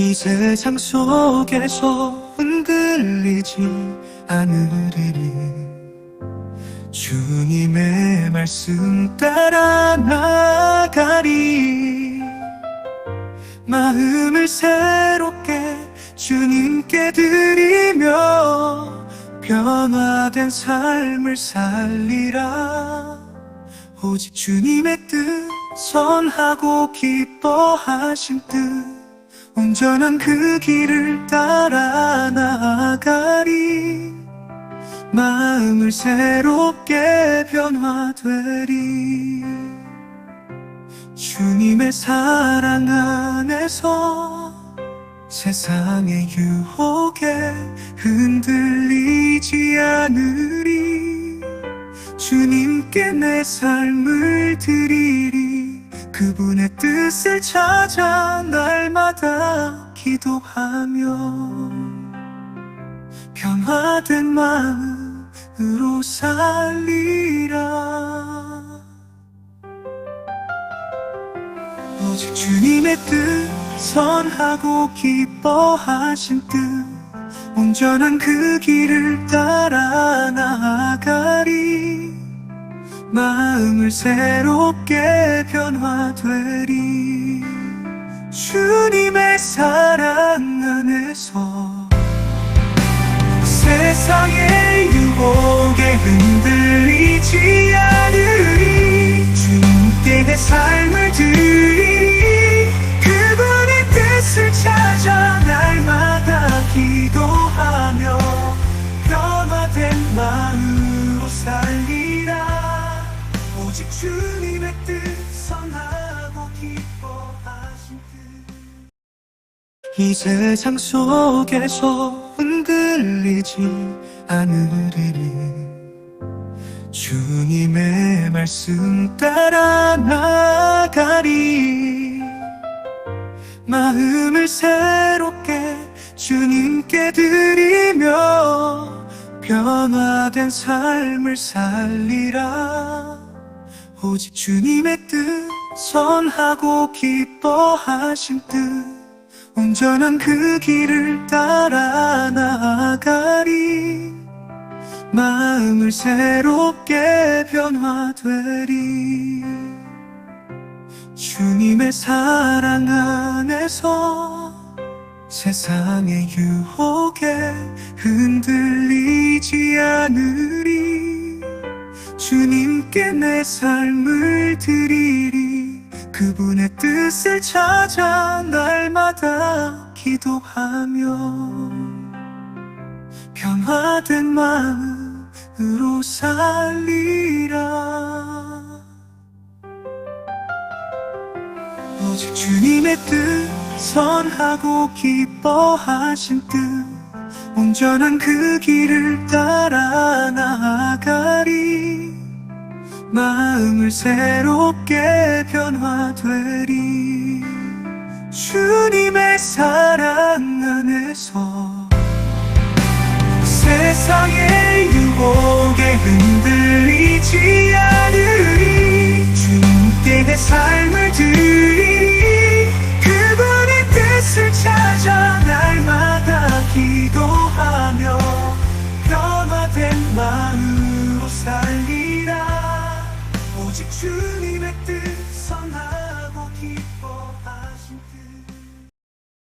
이 세상 속에서 흔들리지 않으리니 주님의 말씀 따라 나가리. 마음을 새롭게 주님께 드리며 변화된 삶을 살리라. 오직 주님의 뜻 선하고 기뻐하신 뜻 온전한 그 길을 따라 나아가리. 마음을 새롭게 변화되리. 주님의 사랑 안에서 세상의 유혹에 흔들리지 않으리. 주님께 내 삶을 드리리 그분의 뜻을 찾아 날마다 기도하며 변화된 마음으로 살리라. 오직 주님의 뜻 선하고 기뻐하신 뜻 온전한 그 길을 따라 나아가리 마음을 새롭게 변화되리. 주님의 사 주님의 뜻 선하고 기뻐하신 뜻. 이 세상 속에서 흔들리지 않으리니 주님의 말씀 따라 나가리. 마음을 새롭게 주님께 드리며 변화된 삶을 살리라 오직 주님의 뜻 선하고 기뻐하신 뜻. 온전한 그 길을 따라 나아가리. 마음을 새롭게 변화되리. 주님의 사랑 안에서 세상의 유혹에 흔들리지 않으리 주님께 내 삶을 드리리. 그분의 뜻을 찾아 날마다 기도하며 변화된 마음으로 살리라. 오직 주님의 뜻 선하고 기뻐하신 뜻 온전한 그 길을 따라 나아가리. 마음을 새롭게 변화되리. 주님의 사랑 안에서 세상의 유혹에 흔들리지 않으리. 주님께 내 삶을 드리리. 그분의 뜻을 찾아 날마다 기도